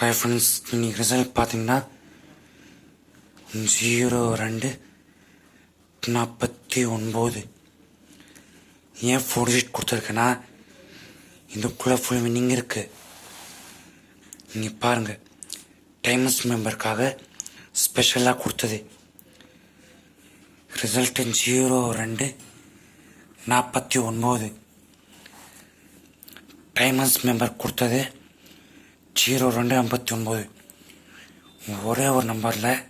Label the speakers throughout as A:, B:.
A: Hi friends இன்னைக்கு result பார்த்தீங்கன்னா zero ரெண்டு நாற்பத்தி ஒன்பது. ஏன் ஃபோர் ஷீட் கொடுத்துருக்கேன்னா இதுக்குள்ளே ஃபுல் மீனிங் இருக்குது நீங்கள் பாருங்கள் டைமஸ் மெம்பருக்காக ஸ்பெஷலாக கொடுத்தது. ரிசல்ட்டு ஜீரோ ரெண்டு நாற்பத்தி ஒன்பது. டைமஸ் மெம்பர் கொடுத்தது ஜீரோ ரெண்டு ஐம்பத்தி ஒன்பது. ஒரே ஒரு நம்பரில்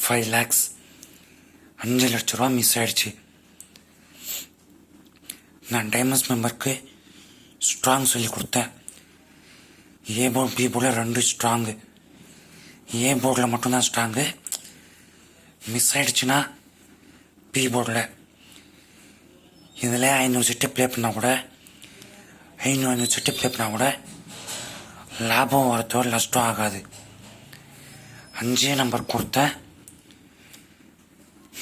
A: ஃபைவ் லேக்ஸ் அஞ்சு லட்ச ரூபா மிஸ் ஆயிடுச்சு. நான் டைமண்ட்ஸ் மெம்பருக்கு ஸ்ட்ராங் சொல்லி கொடுத்தேன். ஏ போர்டு பி போர்டில் ரெண்டு ஸ்ட்ராங்கு ஏ போர்டில் மட்டும்தான் ஸ்ட்ராங்கு மிஸ் ஆயிடுச்சுன்னா பி போர்டில் இதில் ஐநூறு செட்டு ப்ளே பண்ணால் கூட ஐநூறு ஐநூறு செட்டு ப்ளே பண்ணால் கூட லாபம் வரத்தோ நஷ்டம் ஆகாது. அஞ்சே நம்பர் கொடுத்தேன்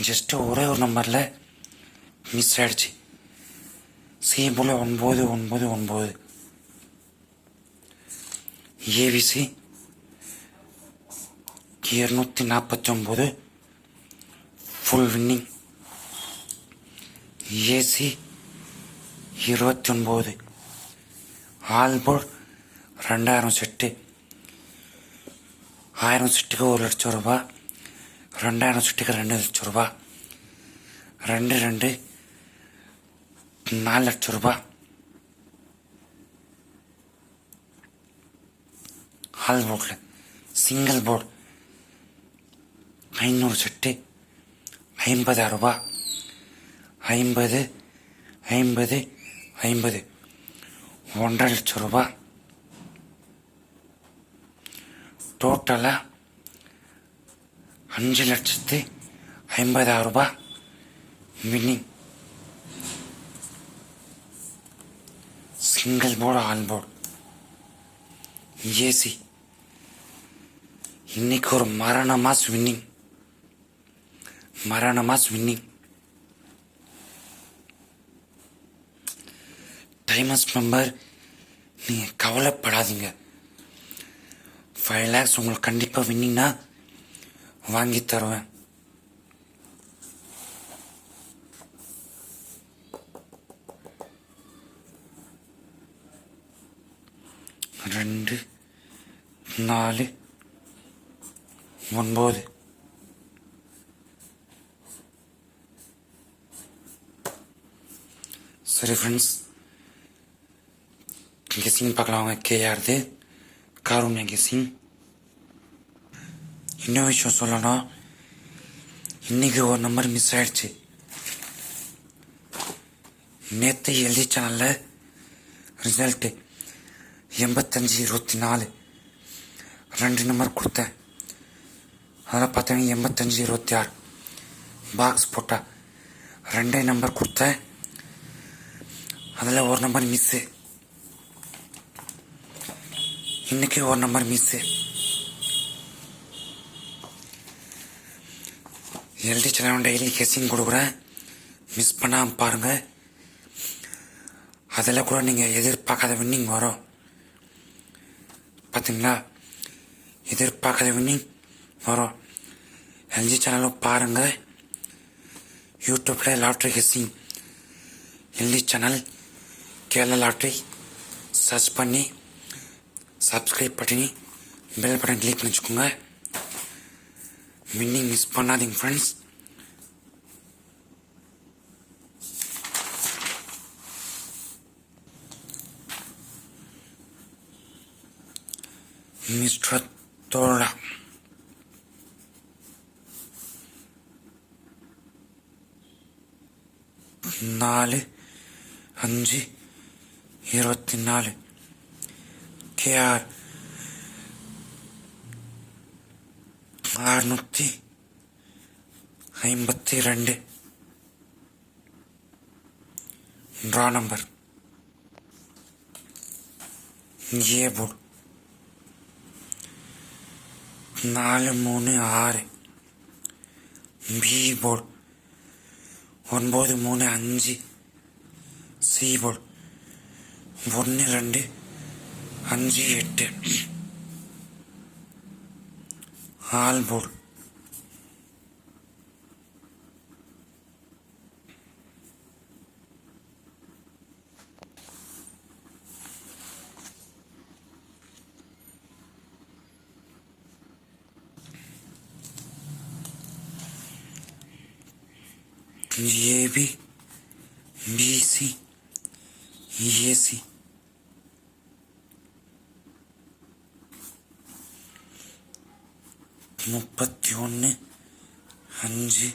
A: ஜஸ்ட்டு ஒரே ஒரு நம்பரில் மிஸ் ஆகிடுச்சு சி ஒன்பது ஒன்பது ஒன்பது. ஏவிசி இருநூத்தி நாற்பத்தொம்பது ஃபுல் வின்னிங் ஏசி இருபத்தி ஒன்பது ஆல்போர்ட் ரெண்டாயிரம் செட்டு. ஆயிரம் செட்டுக்கு ஒரு லட்சம் ரூபா. ரெண்டாயிரம் செட்டுக்கு ரெண்டு லட்சம் ரூபா. ரெண்டு ரெண்டு நாலு லட்சம் ரூபா. ஹால் போர்டில் சிங்கிள் போர்டு ஐநூறு செட்டு. ஐம்பதாயிரம் ரூபாய் ஐம்பது ஐம்பது ஐம்பது. ஒன்றரை லட்சம் ரூபாய் டோட்டலாக அஞ்சு லட்சத்து ஐம்பதாயிரம் ரூபாய் winning single board on board AC இன்னைக்கு ஒரு மரணமா ஸ்வின்னிங் வின்னிங் ஸ்வின்னிங் டைமஸ் மெம்பர் நீங்கள் கவலைப்படாதீங்க ஃபைவ் லேக்ஸ் உங்களுக்கு கண்டிப்பாக வின்னிங்கன்னா வாங்கி தருவேன். ரெண்டு நாலு ஒன்பது. சரி ஃப்ரெண்ட்ஸ் கெஸ்ஸிங் பார்க்கலாம் அவங்க கேஆர்து காரூண்யா சிங் இன்னொரு விஷயம் சொல்லணும் இன்னைக்கு ஒரு நம்பர் மிஸ் ஆயிடுச்சு. நேற்று எழுதி சேனலில் ரிசல்ட்டு எண்பத்தஞ்சு இருபத்தி நாலு ரெண்டு நம்பர் கொடுத்தேன். அதில் பார்த்தீங்கன்னா எண்பத்தஞ்சு இருபத்தி ஆறு பாக்ஸ் போட்டா. ரெண்டே நம்பர் கொடுத்தேன். அதில் ஒரு நம்பர் மிஸ்ஸு இன்னைக்கு ஒரு நம்பர் மிஸ்ஸு எழுதி செலவன் டெய்லி கெஸிங் கொடுக்குறேன். மிஸ் பண்ணாமல் பாருங்கள் அதில் கூட நீங்கள் எதிர்பார்க்காத வின்னிங் வரும். பார்த்தீங்களா எதிர்பார்க்காத வின்னிங் வரும். எல்ஜி சேனலும் பாருங்கள் யூடியூப்பில் lottery guessing LG channel Kerala lottery search பண்ணி சப்ஸ்கிரைப் பண்ணி பெல் பட்டன் கிளிக் பண்ணி வச்சுக்கோங்க வின்னிங் மிஸ் பண்ணாதீங்க ஃப்ரெண்ட்ஸ் மிஸ்டர் தோழா நாலு அஞ்சு இருபத்தி நாலு. கேஆர் அறுநூத்தி ஐம்பத்தி ரெண்டு ட்ரா நம்பர் ஏ போர்டு நாலு மூணு ஆறு. பி போர்டு ஒன்பது மூணு அஞ்சு. சி போர்டு ஒன்று ரெண்டு. அஞ்சு எட்டு all board AB BC AC முப்பத்தி ஒன்று அஞ்சு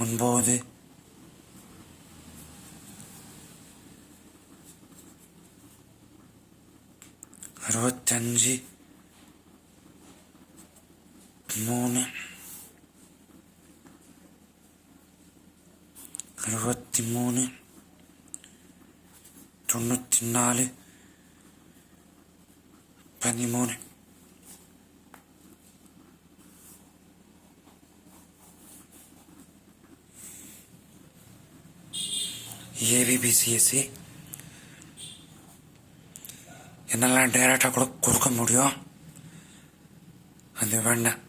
A: ஒன்பது. அறுபத்தஞ்சு மூணு. அறுபத்தி மூணு தொண்ணூற்றி நாலு பதிமூணு. ஏவிபிசிஎஸ்சி என்னெல்லாம் டைரெக்டாக கூட கொடுக்க முடியும்? அது வேண்டாம்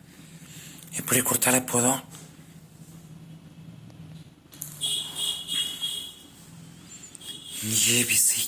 A: இப்படி கொடுத்தாலே போதும்? ஏபிசி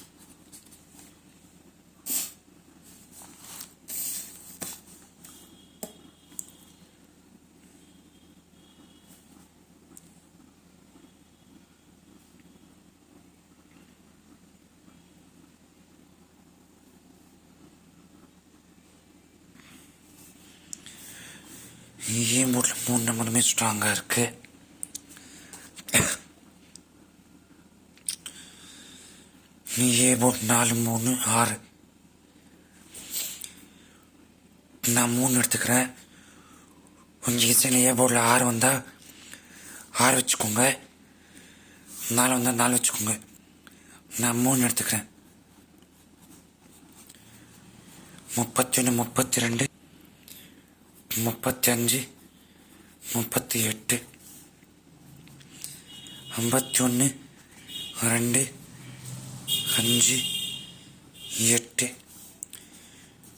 A: ஏன் போட்டில் மூணு நம்பருமே ஸ்ட்ராங்காக இருக்கு. நீ ஏ போட் நாலு மூணு ஆறு. நான் மூணு எடுத்துக்கிறேன். கொஞ்சம் ஈஸியில் ஏ போர்டில் ஆறு வந்தால் ஆறு வச்சுக்கோங்க. நாலு வந்தால் நாலு வச்சுக்கோங்க. நான் மூணு எடுத்துக்கிறேன். முப்பத்தி ஒன்று முப்பத்தி ரெண்டு. முப்பத்தி அஞ்சு முப்பத்தி எட்டு ஐம்பத்தி ஒன்று ரெண்டு அஞ்சு எட்டு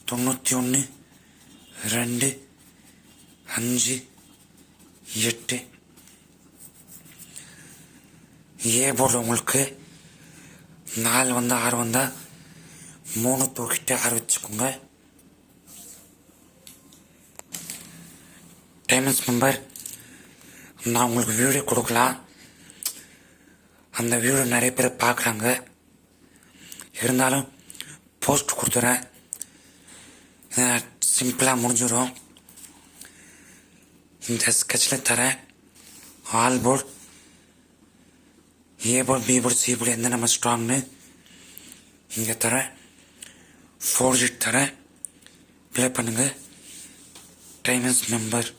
A: தொண்ணூற்றி ஒன்று ரெண்டு அஞ்சு எட்டு. ஏ போர்டில் உங்களுக்கு நாலு வந்தால் ஆறு வந்தால் மூணு தூக்கிட்டு ஆறு வச்சுக்கோங்க டைமண்ட்ஸ் மெம்பர் நான் உங்களுக்கு வீடியோ கொடுக்கலாம் அந்த வீடியோ நிறைய பேர் பார்க்குறாங்க. இருந்தாலும் போஸ்ட் கொடுத்துறேன். சிம்பிளாக முடிஞ்சிடும் இந்த ஸ்கெட்சில் தரேன். All board A board B board C board எந்த நம்ம ஸ்ட்ராங்னு இங்கே தரேன். ஃபோர் ஜிட் தரேன். ப்ளே பண்ணுங்கள் டைமன்ஸ் மெம்பர்